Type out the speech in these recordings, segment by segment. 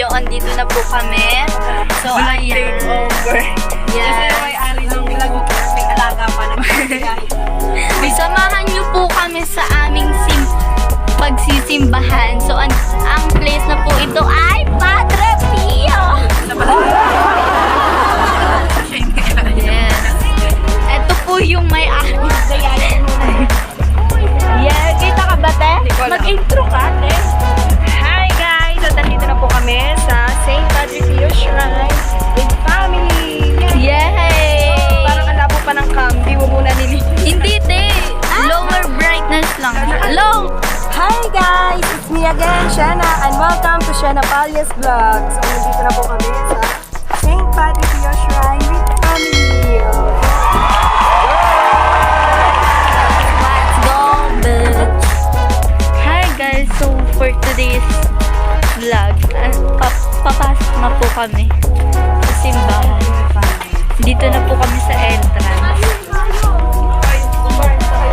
video. Andito na po kami. So, Vlog ayan. takeover. Kasi Yes. may ari ng vlog may alaga pa ng Samahan niyo po kami sa aming sim pagsisimbahan. So, ang, ang place na po ito ay again, Shana, and welcome to Shana Palias Vlog. So, nandito na po kami sa St. Padre Pio Shrine with family. Let's go, bitch. Hi, guys. So, for today's vlog, uh, pap- papasok na po kami sa simbahan. Dito na po kami sa entrance.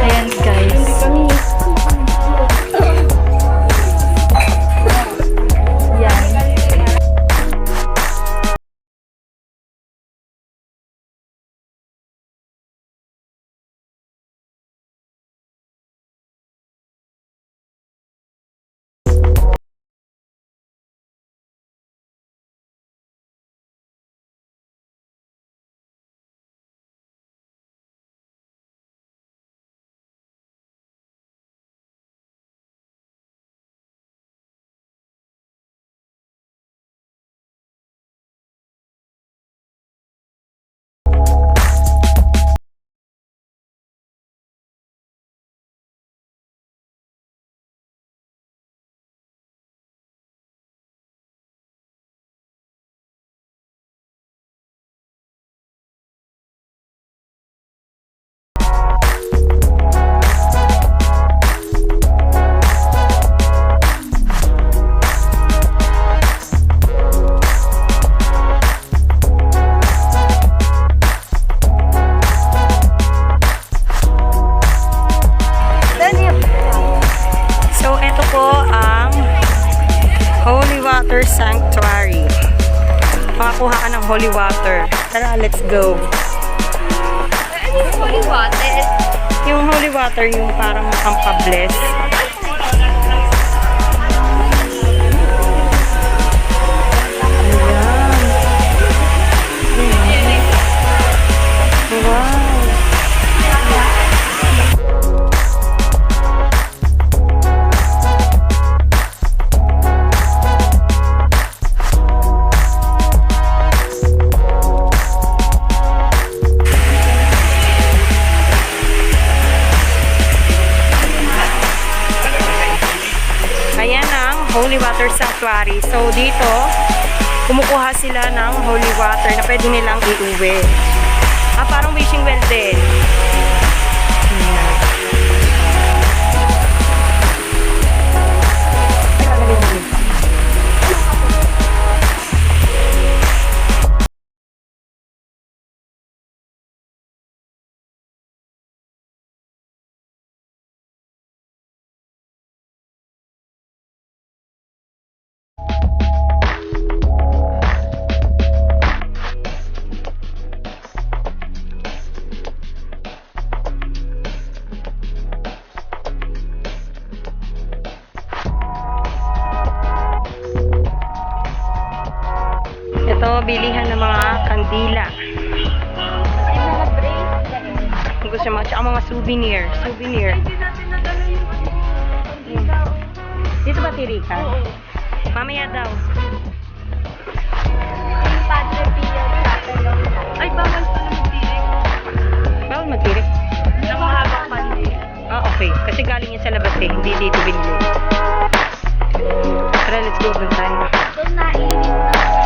Ayan, guys. Let's go. Holy water. Yung holy water, yung parang pampabless. Sanctuary. So, dito, kumukuha sila ng holy water na pwede nilang iuwi. Ah, parang wishing well din. Mga souvenir. Souvenir. Dito ba tirika? Mamaya daw. Padre Pio. Ay, bawal pa na magtirik. Bawal magtirik? Ng mahabang pandi. Ah, okay. Kasi galing yan sa labas eh. Hindi dito binili. Tara, let's go dun tayo. Nainit na.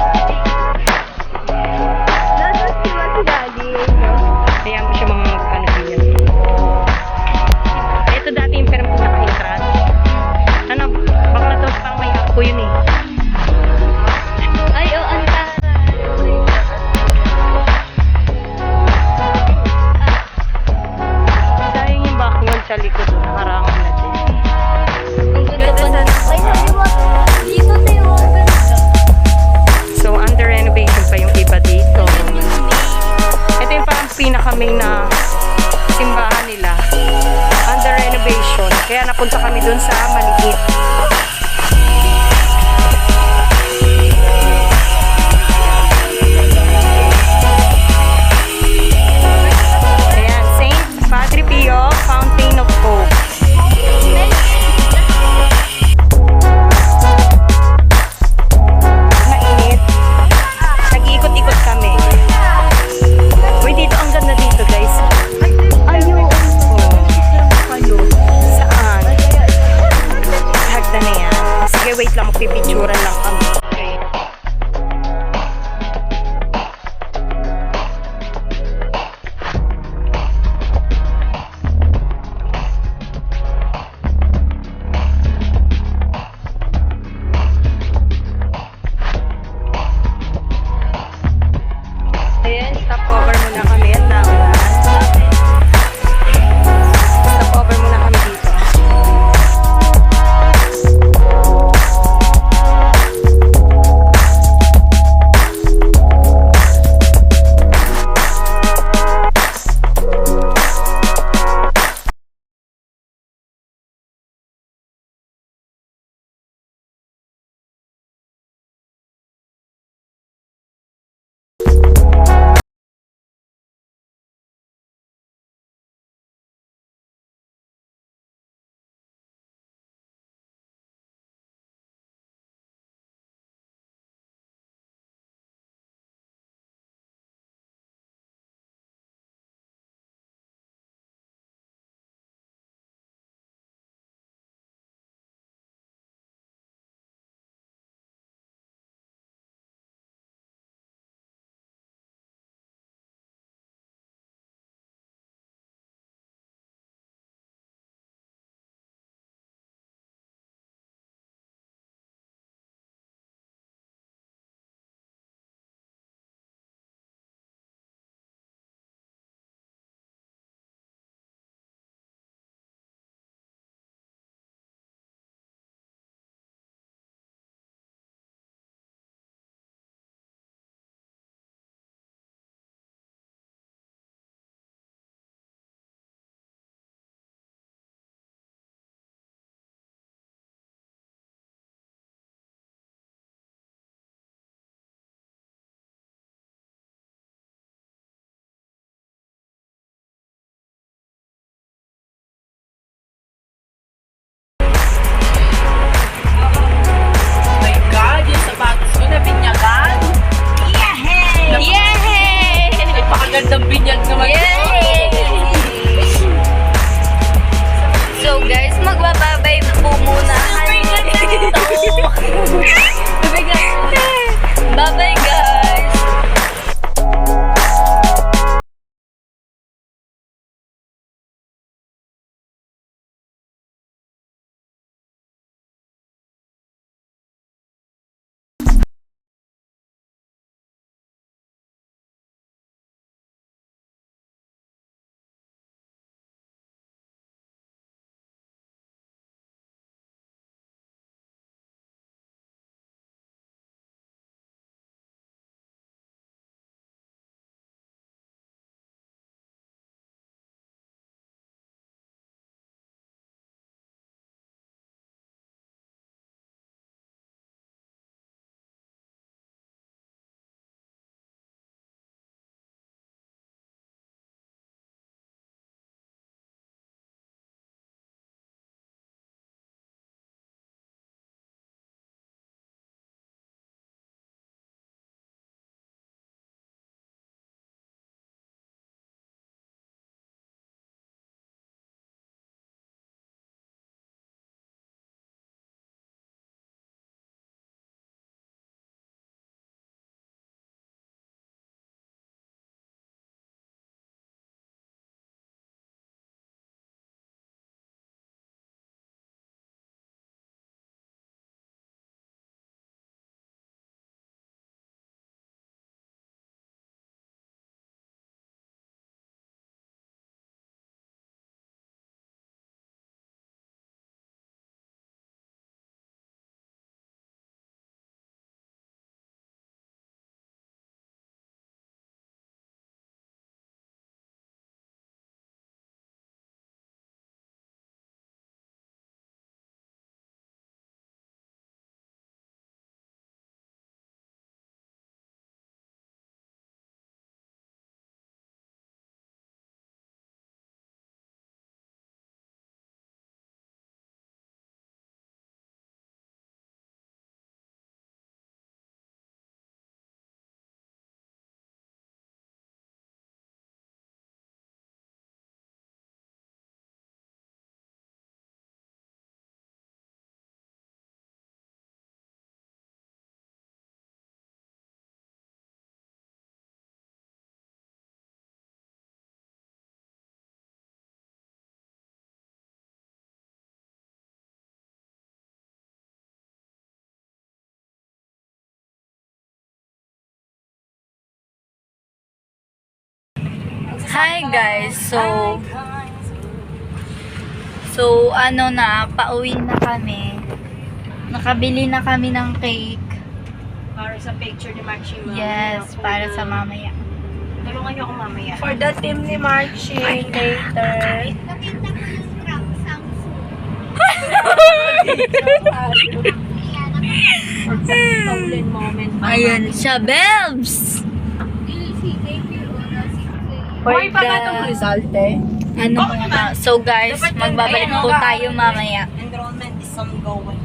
Hi guys, so So ano na, pauwi na kami. Nakabili na kami ng cake. Para sa picture ni Mark Shima. Yes, para sa mamaya. Tulungan niyo ako mamaya. For the team ni Marchie later. For that stolen moment. Ayan siya, Belbs! Hoy, pa ba itong result eh? Ano muna. So guys, magbabalik po tayo mamaya. Enrollment is ongoing.